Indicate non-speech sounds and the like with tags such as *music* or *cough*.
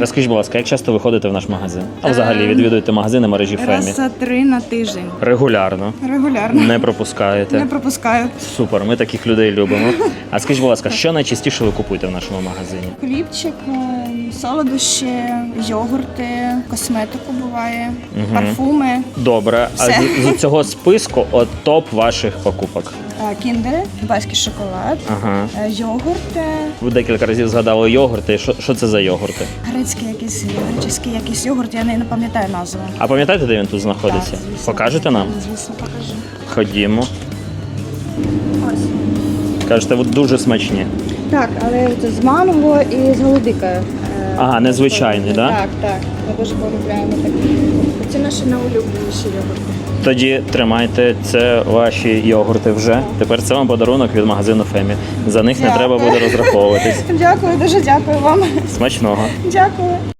Розкажіть, будь ласка, як часто ви ходите в наш магазин? А взагалі відвідуєте магазини мережі Фемі? Раз за три на тиждень. Регулярно. Регулярно. Не пропускаєте. Не пропускаю. Супер, ми таких людей любимо. А скажіть, будь ласка, що найчастіше ви купуєте в нашому магазині? Хлібчик, е, солодощі, йогурти, косметику буває, парфуми, Добре, а Все. з, з цього списку от топ ваших покупок. Е, кіндери, дубайський шоколад, Ага. е, йогурти, Ви декілька разів згадали йогурти. Що, що це за йогурти? грецький якийсь греческий якийсь йогурт, я не, не пам'ятаю назву. А пам'ятаєте, де він тут знаходиться? Так, звісно. Покажете нам? Звісно, покажу. Ходімо. Ось. Кажете, от дуже смачні. Так, але з манго і з голубікою. Ага, незвичайний, да? Так, так. Ми дуже полюбляємо такі. Це наші найулюбленіші йогурти. Тоді тримайте це ваші йогурти вже. Тепер це вам подарунок від магазину Фемі. За них не Дякую. треба буде розраховуватись. *laughs* Дякую, дуже дякую вам. Смачного. Дякую.